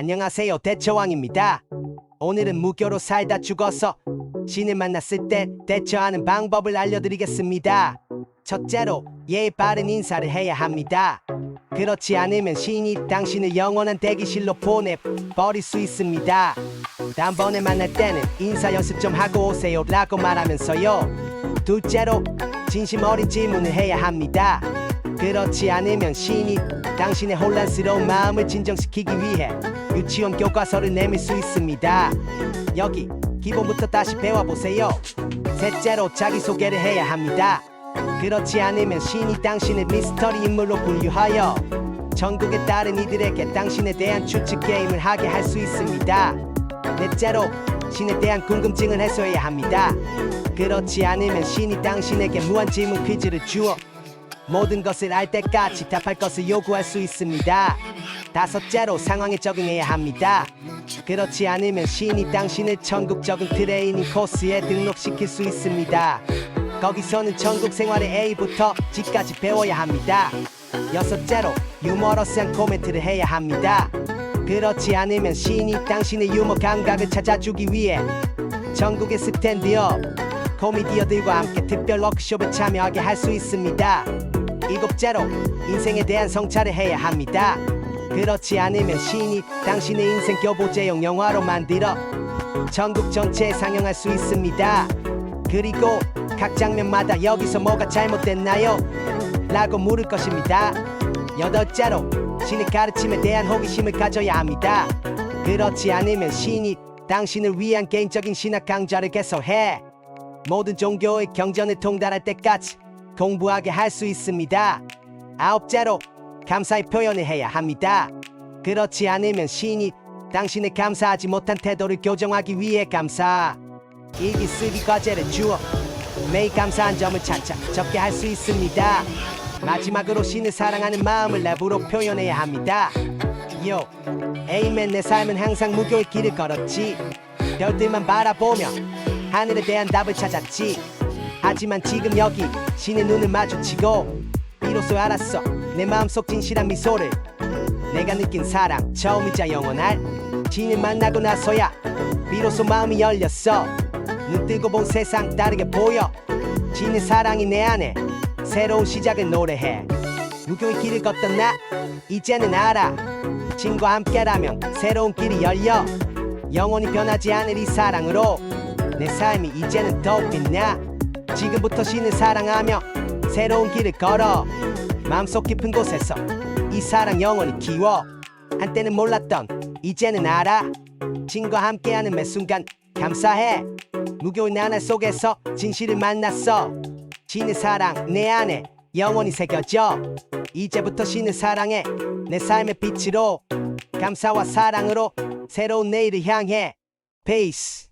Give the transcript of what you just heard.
안녕하세요 대처왕입니다. 오늘은 무교로 살다 죽어서 신을 만났을 때 대처하는 방법을 알려드리겠습니다. 첫째로 예의 바른 인사를 해야 합니다. 그렇지 않으면 신이 당신을 영원한 대기실로 보내버릴 수 있습니다. 다음번에 만날 때는 인사 연습 좀 하고 오세요 라고 말하면서요. 둘째로 진심 어린 질문을 해야 합니다. 그렇지 않으면 신이 당신의 혼란스러운 마음을 진정시키기 위해 유치원 교과서를 내밀 수 있습니다. 여기 기본부터 다시 배워보세요. 셋째로 자기소개를 해야 합니다. 그렇지 않으면 신이 당신을 미스터리 인물로 분류하여 전국의 다른 이들에게 당신에 대한 추측 게임을 하게 할 수 있습니다. 넷째로 신에 대한 궁금증을 해소해야 합니다. 그렇지 않으면 신이 당신에게 무한 질문 퀴즈를 주어 모든 것을 알 때까지 답할 것을 요구할 수 있습니다. 다섯째로 상황에 적응해야 합니다. 그렇지 않으면 신이 당신을 전국적인 트레이닝 코스에 등록시킬 수 있습니다. 거기서는 전국 생활의 A부터 G까지 배워야 합니다. 여섯째로 유머러스한 코멘트를 해야 합니다. 그렇지 않으면 신이 당신의 유머 감각을 찾아주기 위해 전국의 스탠드업 코미디어들과 함께 특별 워크숍에 참여하게 할 수 있습니다. 일곱째로 인생에 대한 성찰을 해야 합니다. 그렇지 않으면 신이 당신의 인생 교보제용 영화로 만들어 전국 전체에 상영할 수 있습니다. 그리고 각 장면마다 여기서 뭐가 잘못됐나요? 라고 물을 것입니다. 여덟째로 신의 가르침에 대한 호기심을 가져야 합니다. 그렇지 않으면 신이 당신을 위한 개인적인 신학 강좌를 개설해 모든 종교의 경전을 통달할 때까지 공부하게 할 수 있습니다. 아홉째로 감사의 표현을 해야 합니다. 그렇지 않으면 신이 당신의 감사하지 못한 태도를 교정하기 위해 감사 일기 쓰기 과제를 주어 매일 감사한 점을 차차 적게 할 수 있습니다. 마지막으로 신을 사랑하는 마음을 랩으로 표현해야 합니다. 요, 에이맨 내 삶은 항상 무교의 길을 걸었지. 별들만 바라보며 하늘에 대한 답을 찾았지. 하지만 지금 여기 신의 눈을 마주치고 비로소 알았어. 내 마음속 진실한 미소를 내가 느낀 사랑. 처음이자 영원할 신을 만나고 나서야 비로소 마음이 열렸어. 눈 뜨고 본 세상 다르게 보여. 신의 사랑이 내 안에 새로운 시작을 노래해. 무교의 길을 걷던 나 이제는 알아. 신과 함께라면 새로운 길이 열려. 영원히 변하지 않을 이 사랑으로 내 삶이 이제는 더욱 빛나 지금부터 신을 사랑하며 새로운 길을 걸어 마음속 깊은 곳에서 이 사랑 영원히 키워. 한때는 몰랐던 이제는 알아. 신과 함께하는 매 순간 감사해. 무교의 나날 속에서 진실을 만났어. 신의 사랑 내 안에 영원히 새겨져. 이제부터 신을 사랑해. 내 삶의 빛으로 감사와 사랑으로 새로운 내일을 향해. 페이스